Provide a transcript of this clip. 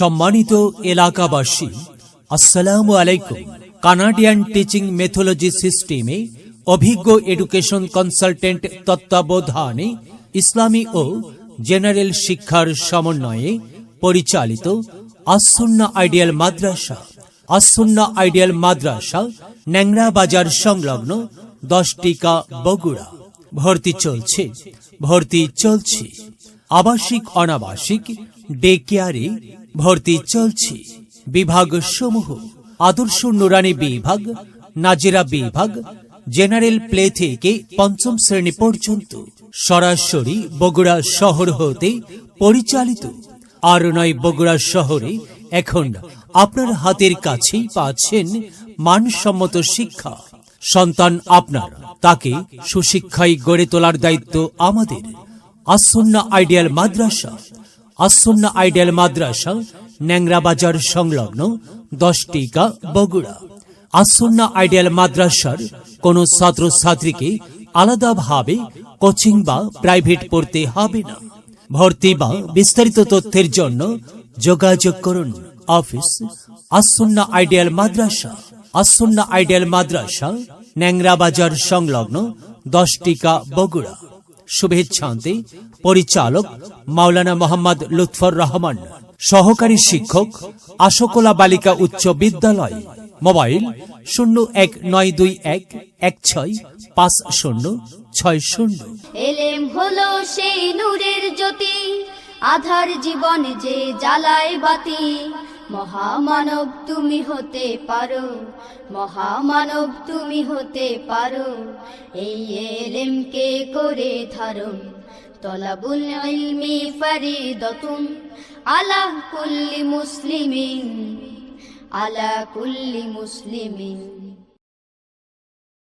সম্মানিত এলাকাবাসী, আসসালামু আলাইকুম। কানাডিয়ান টিচিং মেথোলজি সিস্টেমে অভিজ্ঞ এডুকেশন কনসালটেন্ট তত্ত্বাবধানে ইসলামী ও জেনারেল শিক্ষার সমন্বয়ে পরিচালিত আসন্না আইডিয়াল মাদ্রাসা, আসন্না আইডিয়াল মাদ্রাসা, ন্যাংরা বাজার সংলগ্ন দশ টিকা বগুড়া। ভর্তি চলছে ভর্তি চলছে। আবাসিক, অনাবাসিক, ডে কেয়ারে ভর্তি চলছে। বিভাগ সমূহ আদর্শ নুরানি বিভাগ, নাজেরা বিভাগ, জেনারেল প্লে থেকে পঞ্চম শ্রেণি পর্যন্ত, সরাসরি বগুড়া শহর হতে পরিচালিত। আর নয়, বগুড়া শহরে এখন আপনার হাতের কাছেই পাচ্ছেন মানসম্মত শিক্ষা। সন্তান আপনার, তাকে সুশিক্ষায় গড়ে তোলার দায়িত্ব আমাদের। আসন্না আইডিয়াল মাদ্রাসা আসন্না আইডিয়াল মাদ্রাসা ন্যাংরা বাজার সংলগ্ন দশ টিকা বগুড়া। আসন্না আইডিয়াল মাদ্রাসার কোনো ছাত্রছাত্রীকে আলাদাভাবে কোচিং বা প্রাইভেট পড়তে হবে না। ভর্তি বা বিস্তারিত তথ্যের জন্য যোগাযোগ করুন অফিস আসন্না আইডিয়াল মাদ্রাসা। আসন্না আইডিয়াল মাদ্রাসা ন্যাংরা বাজার সংলগ্ন দশ টিকা বগুড়া। শুভেচ্ছান্তে পরিচালক মাওলানা মোহাম্মদ লুৎফর রহমান, সহকারী শিক্ষক আশোকলা বালিকা উচ্চ বিদ্যালয়, মোবাইল শূন্য এক নয় দুই এক এক ছয় পাঁচ শূন্য ছয় শূন্য। এলেম হলো সেই নূরের জ্যোতি, আধার জীবন যে জ্বালায় বাতি। মহামানব তুমি হতে পারো, মহামানব তুমি হতে পারো। এই এলেমকে করে ধারণ, তলাবুল ইলমি ফারিদতুন, আলা কুল্লি মুসলিমিন, আলা কুল্লি মুসলিমিন।